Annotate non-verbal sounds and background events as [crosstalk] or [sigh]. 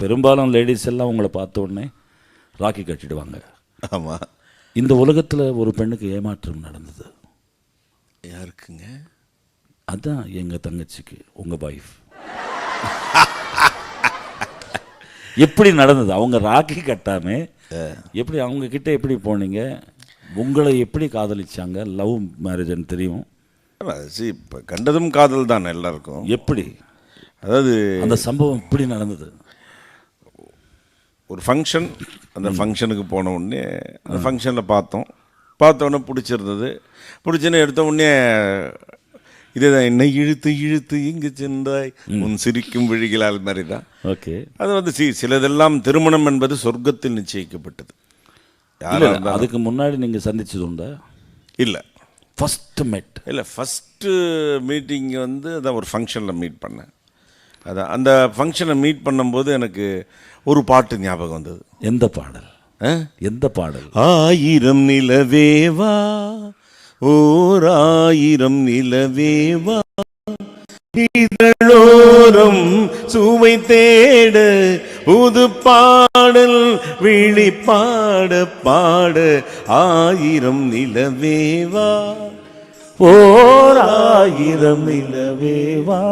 பெரும்பாலும் லேடிஸ் எல்லாம் உங்களை பார்த்த உடனே ராக்கி கட்டிடுவாங்க. ஆமாம் இந்த உலகத்தில் ஒரு பெண்ணுக்கு ஏமாற்றம் நடந்தது. யாருக்குங்க? அதான் எங்கள் தங்கச்சிக்கு உங்கள் வைஃப் [laughs] எப்படி நடந்தது? அவங்க ராக்கி கட்டாம எப்படி அவங்க கிட்ட எப்படி போனீங்க? உங்களை எப்படி காதலிச்சாங்க? லவ் மேரேஜ்னு தெரியும். இப்போ கண்டதும் காதல் தான் எல்லாருக்கும். எப்படி? அதாவது அந்த சம்பவம் எப்படி நடந்தது. ஒரு ஃபங்க்ஷன் அந்த ஃபங்க்ஷனுக்கு போன உடனே அந்த ஃபங்க்ஷனில் பார்த்தோம். பார்த்த உடனே பிடிச்சிருந்தது. பிடிச்சுன்னு எடுத்த உடனே இதே தான் என்னை இழுத்து இழுத்து இங்கு சென்றாய். உன் சிரிக்கும் விழிகளால் மாதிரி தான் ஓகே. அது வந்து சி சிலதெல்லாம் திருமணம் என்பது சொர்க்கத்தில் நிச்சயிக்கப்பட்டது. அதுக்கு முன்னாடி நீங்கள் சந்திச்சது உண்டா? இல்லை. ஃபர்ஸ்ட் மெட் இல்லை ஃபஸ்ட்டு மீட்டிங் வந்து அதான் ஒரு ஃபங்க்ஷனில் மீட் பண்ணேன். அதான் அந்த ஃபங்க்ஷனை மீட் பண்ணும்போது எனக்கு ஒரு பாட்டு ஞாபகம் வந்தது. எந்த பாடல்? எந்த பாடல்? ஆயிரம் நிலவேவா ஓர் ஆயிரம் நிலவேவா இதழோரம் சுவை தேட புது பாடல் விழி பாட பாட ஆயிரம் நிலவேவா ஓர் ஆயிரம் நிலவே வா